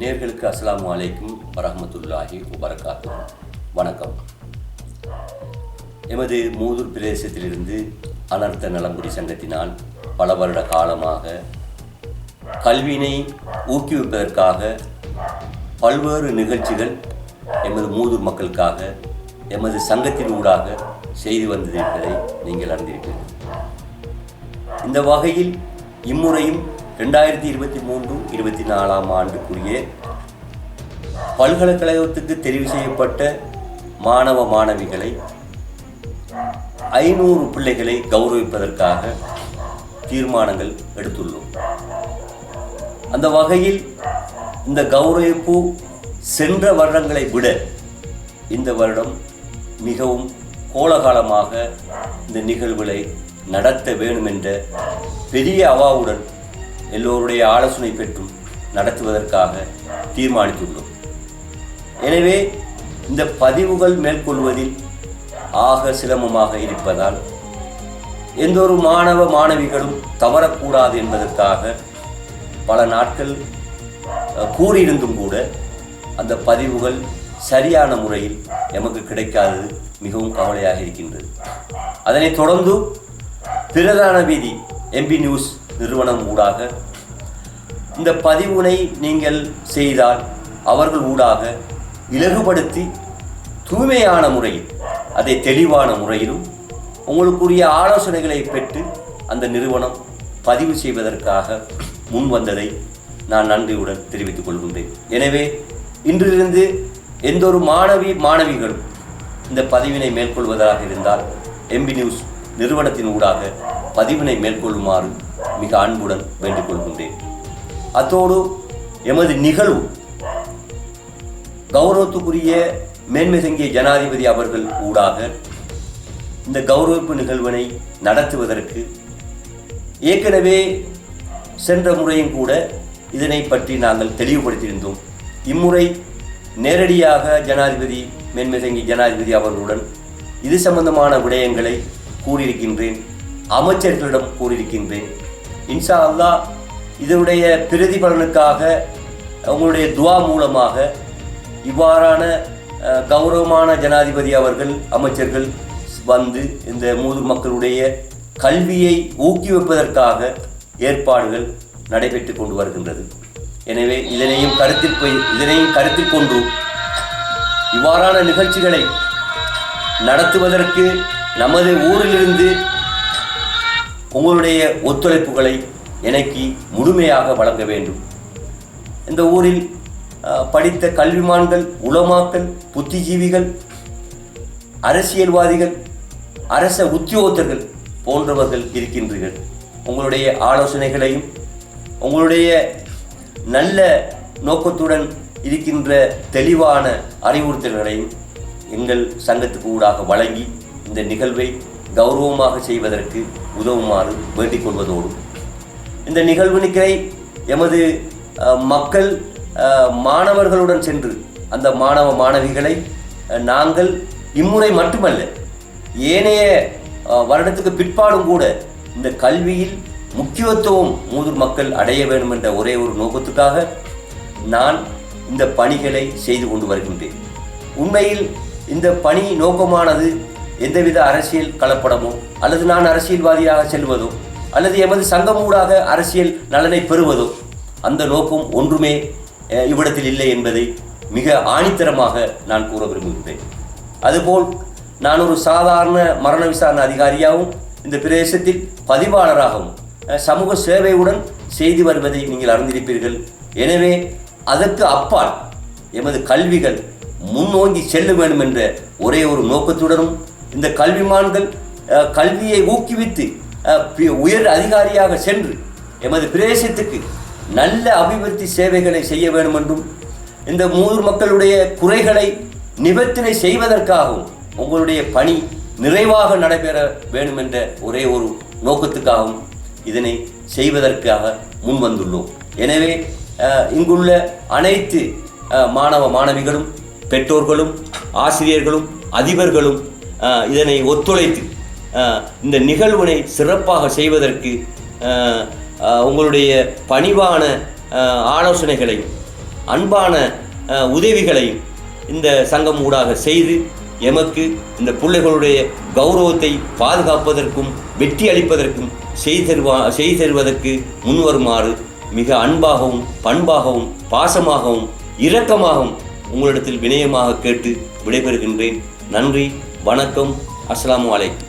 நேர்களுக்கு அஸ்லாம் அலைக்கும் வரஹ்மத்துல்லாஹி வபரகாத்து வணக்கம். எமது மூதூர் பிரதேசத்திலிருந்து அனர்த்த நலம்புரி சங்கத்தினால் பல வருட காலமாக கல்வியினை ஊக்குவிப்பதற்காக பல்வேறு நிகழ்ச்சிகள் எமது மூதூர் மக்களுக்காக எமது சங்கத்தின் ஊடாக செய்து வந்திருப்பதை நீங்கள் அறிந்திருக்கிறீர்கள். இந்த வகையில் இம்முறையும் ரெண்டாயிரத்தி இருபத்தி மூன்று இருபத்தி நாலாம் ஆண்டுக்குரிய பல்கலைக்கழகத்துக்கு தெரிவு செய்யப்பட்ட மாணவ மாணவிகளை ஐநூறு பிள்ளைகளை கௌரவிப்பதற்காக தீர்மானங்கள் எடுத்துள்ளோம். அந்த வகையில் இந்த கௌரவிப்பு சென்ற வருடங்களை விட இந்த வருடம் மிகவும் கோலகாலமாக இந்த நிகழ்வுகளை நடத்த வேண்டும் என்ற பெரிய அவாவுடன் எல்லோருடைய ஆலோசனை பெற்றும் நடத்துவதற்காக தீர்மானித்துள்ளோம். எனவே இந்த பதிவுகள் மேற்கொள்வதில் ஆக சிரமமாக இருப்பதால் எந்த ஒரு மாணவ மாணவிகளும் தவறக்கூடாது என்பதற்காக பல நாட்கள் கூறியிருந்தும் கூட அந்த பதிவுகள் சரியான முறையில் எமக்கு கிடைக்காதது மிகவும் கவலையாக இருக்கின்றது. அதனைத் தொடர்ந்து பிரதான வீதி எம்பி நியூஸ் நிறுவனம் ஊடாக. இந்த பதிவுனை நீங்கள் செய்தால் அவர்கள் ஊடாக இலகுபடுத்தி தூய்மையான முறையில் அதை தெளிவான முறையிலும் உங்களுக்குரிய ஆலோசனைகளை பெற்று அந்த நிறுவனம் பதிவு செய்வதற்காக முன் வந்ததை நான் நன்றியுடன் தெரிவித்துக் கொள்கின்றேன். எனவே இன்றிலிருந்து எந்த ஒரு மாணவி மாணவிகளும் இந்த பதிவினை மேற்கொள்வதாக இருந்தால் எம்பி நியூஸ் நிறுவனத்தின் ஊடாக பதிவினை மேற்கொள்ளுமாறு மிக அன்புடன் வேண்டிக் கொள்கின்றேன் அத்தோடு எமது நிகழ்வு கௌரவத்துக்குரிய மேன்மை தங்கிய ஜனாதிபதி அவர்கள் ஊடாக இந்த கௌரவிப்பு நிகழ்வினை நடத்துவதற்கு ஏற்கனவே சென்ற முறையும் கூட இதனை பற்றி நாங்கள் தெளிவுபடுத்தியிருந்தோம். இம்முறை நேரடியாக ஜனாதிபதி மேன்மைதங்கி ஜனாதிபதி அவர்களுடன் இது சம்பந்தமான விடயங்களை கூறியிருக்கின்றேன். அமைச்சர்களிடம் கூறியிருக்கின்றேன். இன்ஷா அல்லாஹ் இதனுடைய பிரதிபலனுக்காக உங்களுடைய துவா மூலமாக இவ்வாறான கௌரவமான ஜனாதிபதி அவர்கள் அமைச்சர்கள் வந்து இந்த மூது மக்களுடைய கல்வியை ஊக்குவிப்பதற்காக ஏற்பாடுகள் நடைபெற்று கொண்டு வருகின்றது. எனவே இதனையும் கருத்தில் போய் இதனையும் கருத்தில் கொண்டு இவ்வாறான நிகழ்ச்சிகளை நடத்துவதற்கு நமது ஊரிலிருந்து உங்களுடைய ஒத்துழைப்புகளை எனக்கு முழுமையாக வழங்க வேண்டும். இந்த ஊரில் படித்த கல்விமான்கள் உலமாக்கள் புத்திஜீவிகள் அரசியல்வாதிகள் அரச உத்தியோகத்தர்கள் போன்றவர்கள் இருக்கின்றீர்கள். உங்களுடைய ஆலோசனைகளையும் உங்களுடைய நல்ல நோக்கத்துடன் இருக்கின்ற தெளிவான அறிவுறுத்தல்களையும் எங்கள் சங்கத்துக்கு ஊடாக வழங்கி இந்த நிகழ்வை கௌரவமாக செய்வதற்கு உதவுமாறு வேண்டிக் கொள்வதோடு. இந்த நிகழ்வினுக்கை எமது மக்கள் மாணவர்களுடன் சென்று அந்த மாணவ மாணவிகளை நாங்கள் இம்முறை மட்டுமல்ல ஏனைய வருடத்துக்கு பிற்பாடும் கூட இந்த கல்வியில் முக்கியத்துவம் மூதூர் மக்கள் அடைய வேண்டும் என்ற ஒரே ஒரு நோக்கத்துக்காக நான் இந்த பணிகளை செய்து கொண்டு வருகின்றேன். உண்மையில் இந்த பணி நோக்கமானது எந்தவித அரசியல் கலப்படமோ அல்லது நான் அரசியல்வாதியாக செல்வதோ அல்லது எமது சங்கமூடாக அரசியல் நலனை பெறுவதோ அந்த நோக்கம் ஒன்றுமே இவ்விடத்தில் இல்லை என்பதை மிக ஆணித்தரமாக நான் கூற விரும்புகின்றேன். அதுபோல் நான் ஒரு சாதாரண மரண விசாரணை அதிகாரியாகவும் இந்த பிரதேசத்தில் பதிவாளராகவும் சமூக சேவையுடன் செய்து வருவதை நீங்கள் அறிந்திருப்பீர்கள். எனவே அதற்கு அப்பால் எமது கல்விகள் முன்னோங்கி செல்ல வேண்டும் என்ற ஒரே ஒரு நோக்கத்துடனும் இந்த கல்விமான்கள் கல்வியை ஊக்குவித்து உயர் அதிகாரியாக சென்று எமது பிரதேசத்துக்கு நல்ல அபிவிருத்தி சேவைகளை செய்ய வேண்டும் என்றும் இந்த மூன்று மக்களுடைய குறைகளை நிவர்த்தனை செய்வதற்காகவும் உங்களுடைய பணி நிறைவாக நடைபெற வேண்டும் என்ற ஒரே ஒரு நோக்கத்துக்காகவும் இதனை செய்வதற்காக முன் வந்துள்ளோம் எனவே இங்குள்ள அனைத்து மாணவ மாணவிகளும் பெற்றோர்களும் ஆசிரியர்களும் அதிபர்களும் இதனை ஒத்துழைத்து இந்த நிகழ்வினை சிறப்பாக செய்வதற்கு உங்களுடைய பணிவான ஆலோசனைகளையும் அன்பான உதவிகளையும் இந்த சங்கம் ஊடாக செய்து எமக்கு இந்த பிள்ளைகளுடைய கௌரவத்தை பாதுகாப்பதற்கும் வெற்றி அளிப்பதற்கும் செய்து தருவா செய்து தருவதற்கு முன்வருமாறு மிக அன்பாகவும் பண்பாகவும் பாசமாகவும் இரக்கமாகவும் உங்களிடத்தில் வினயமாக கேட்டு விடைபெறுகின்றேன். நன்றி. வணக்கம். அஸ்லாம் அலைக்கும்.